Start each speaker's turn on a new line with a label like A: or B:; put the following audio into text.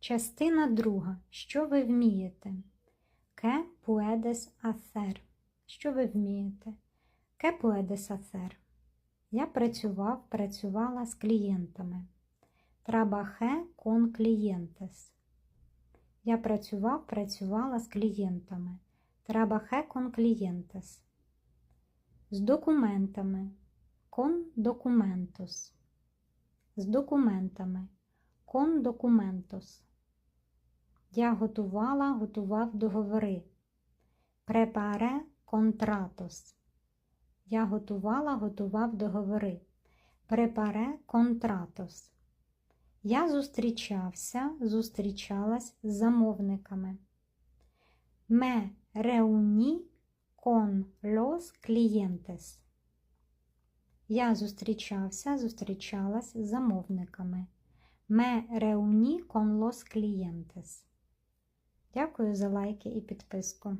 A: Частина друга. Що ви вмієте? Ке puedes hacer? Що ви вмієте? Ке puedes hacer? Я працював, працювала з клієнтами. Trabajé con clientes. Я працював, працювала з клієнтами. Trabajé con clientes. З документами. Con documentos. З документами. Con documentos. Я готувала, готував договори. Preparé contratos. Я готувала, готував договори. Preparé contratos. Я зустрічався, зустрічалась з замовниками. Me reuní con los clientes. Я зустрічався, зустрічалась з замовниками. Me reuní con los clientes. Дякую за лайки і підписку.